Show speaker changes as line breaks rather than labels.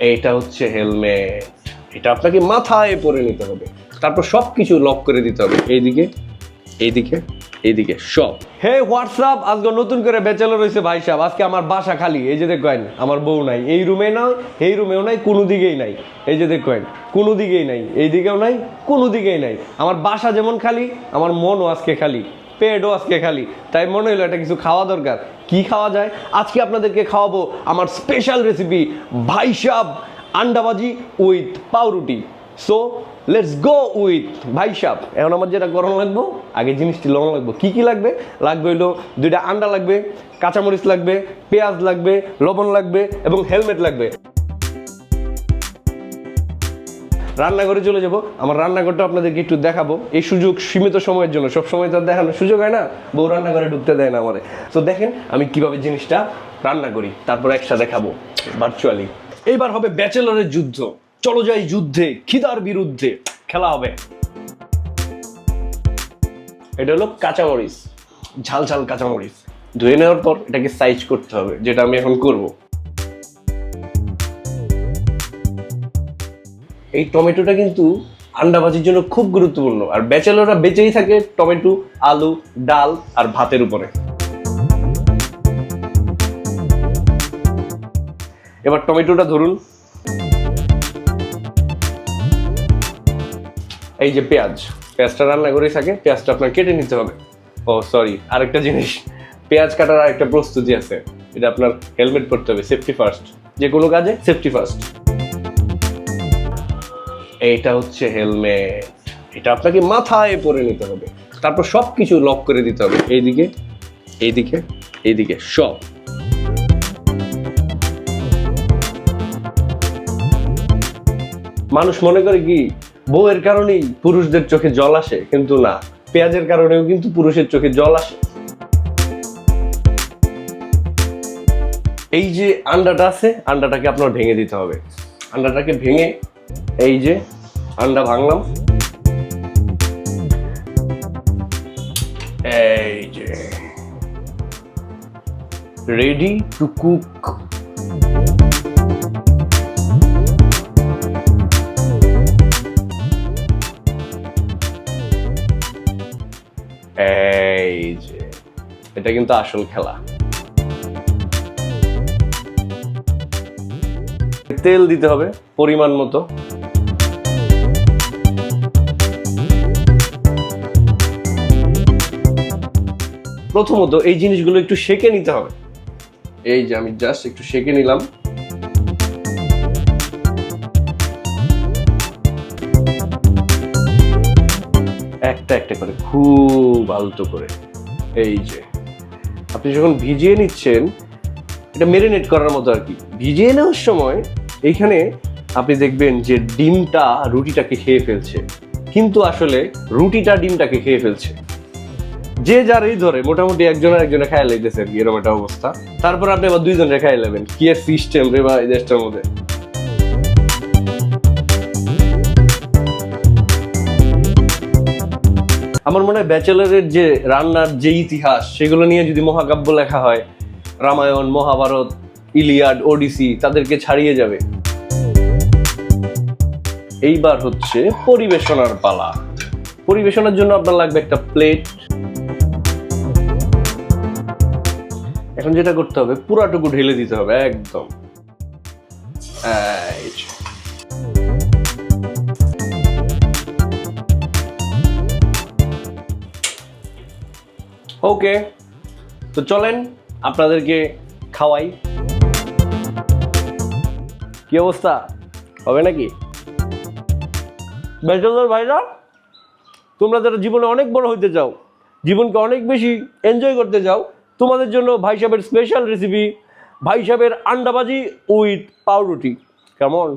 এইটা হচ্ছে হেলমেট এটা আপনাকে মাথায় পরে নিতে হবে। তারপর সব কিছু লক করে দিতে হবে। এইদিকে এইদিকে এইদিকে, সব। হে হোয়াটসঅ্যাপ, আজকে নতুন করে বেচালো রয়েছে ভাই সাহেব। আজকে আমার বাসা খালি। এই যে দেখেন, আমার বউ নাই। এই রুমে নাই এই রুমেও নাই, কোনো দিকেই নাই। এই যে দেখেন, কোনো দিকেই নাই। এই দিকেও নাই, কোনো দিকেই নাই। আমার বাসা যেমন খালি, আমার মনও আজকে খালি। পেটও আজকে খালি। তাই মনে হলো এটা কিছু খাওয়া দরকার। কি খাওয়া যায়? আজকে আপনাদেরকে খাওয়াবো আমার স্পেশাল রেসিপি ভাই সাহেব আন্ডাবাজি উইথ পাউরুটি। সো লেটস গো উইথ ভাই সাপ এখন আমার যেটা গরম লাগবো, আগে জিনিসটি লবণ লাগবো। কি কি লাগবে? লাগবে হইল দুইটা আন্ডা লাগবে, কাঁচামরিচ লাগবে, পেঁয়াজ লাগবে, লবণ লাগবে এবং হেলমেট লাগবে। রান্নাঘরে চলে যাব। আমার রান্নাঘরটা আপনাদেরকে একটু দেখাবো। এই সুযোগ সীমিত সময়ের জন্য। সব সময় তো দেখানোর সুযোগ হয় না। বউ রান্নাঘরে ঢুকতে দেয় না আমারে। তো দেখেন, আমি কীভাবে জিনিসটা রান্না করি, তারপর একসাথে খাব ভার্চুয়ালি এইবার হবে ব্যাচেলরের যুদ্ধ। চলো যাই যুদ্ধে, খিদার বিরুদ্ধে। খেলা হবে। এটা হলো কাঁচামরিচ। ঝাল ঝাল কাঁচামরিচ। ধুয়ে নেওয়ার পর এটাকে সাইজ করতে হবে, যেটা আমি এখন করব। এই টমেটোটা কিন্তু আন্ডা ভাজির জন্য খুব গুরুত্বপূর্ণ। আর ব্যাচেলররা বেঁচেই থাকে টমেটো, আলু, ডাল আর ভাতের উপরে। এবার টমেটোটা ধরুন। এই যে পেঁয়াজ, পেঁয়াজটা রান্না করেই থাকে, পেঁয়াজটা আপনার কেটে নিতে হবে। ও সরি আরেকটা জিনিস, পেঁয়াজ কাটার আরেকটা প্রস্তুতি আছে। এটা আপনার হেলমেট পরতে হবে সেফটি ফার্স্ট যে কোনো কাজে সেফটি ফার্স্ট এইটা হচ্ছে হেলমেট এটা আপনাকে মাথায় পরে নিতে হবে। তারপর সব কিছু লক করে দিতে হবে। এইদিকে এইদিকে এইদিকে, সব। মানুষ মনে করে কি, বউয়ের কারণেই পুরুষদের চোখে জল আসে, কিন্তু না। পেঁয়াজের কারণেও কিন্তু পুরুষের চোখে জল আসে। এই যে আন্ডাটা আছে, আন্ডাটাকে আপনার ভেঙে দিতে হবে। আন্ডাটাকে ভেঙে এই যে আন্ডা ভাঙলাম। এই যে। রেডি টু কুক এই যে। এটা কিন্তু আসল খেলা। তেল দিতে হবে, পরিমাণ মতো। প্রথমত এই জিনিসগুলো একটু সেকে নিতে হবে। এই যে আমি জাস্ট একটু সেকে নিলাম। একটা একটা করে, খুব আলতো করে। এই যে, আপনি যখন ভিজিয়ে নিচ্ছেন, এটা মেরিনেট করার মতো আর কি। ভিজিয়ে নেওয়ার সময় এইখানে আপনি দেখবেন যে ডিমটা রুটিটাকে খেয়ে ফেলছে। কিন্তু আসলে রুটিটা ডিমটাকে খেয়ে ফেলছে। যে যার এই ধরে, মোটামুটি একজন একজনে খাই লাইতেছে আর কি, এরকম একটা অবস্থা। তারপর আপনি আবার দুইজনে খাই নেবেন কি এর সিস্টেম রে বা এই দেশটার মধ্যে? আমার মনে হয় ব্যাচেলারের যে রান্নার যে ইতিহাস, সেগুলো নিয়ে যদি মহাকাব্য লেখা হয়, রামায়ণ, মহাভারত, ইলিয়াড, ওডিসি, তাদেরকে ছাড়িয়ে যাবে। এইবার হচ্ছে পরিবেশনার পালা। পরিবেশনার জন্য আপনার লাগবে একটা প্লেট এখন যেটা করতে হবে, পুরাটুকু ঢেলে দিতে হবে, একদম। ওকে, তো চলেন আপনাদেরকে খাওয়াই। কি অবস্থা? হবে নাকি? ব্যাচেলর ভাইরা তোমরা যারা জীবনে অনেক বড় হইতে চাও, জীবনকে অনেক বেশি এনজয় করতে চাও তোমাদের জন্য ভাই সাহেবের স্পেশাল রেসিপি ভাই সাহেবের আন্ডাবাজি উইথ পাউরুটি। কেমন?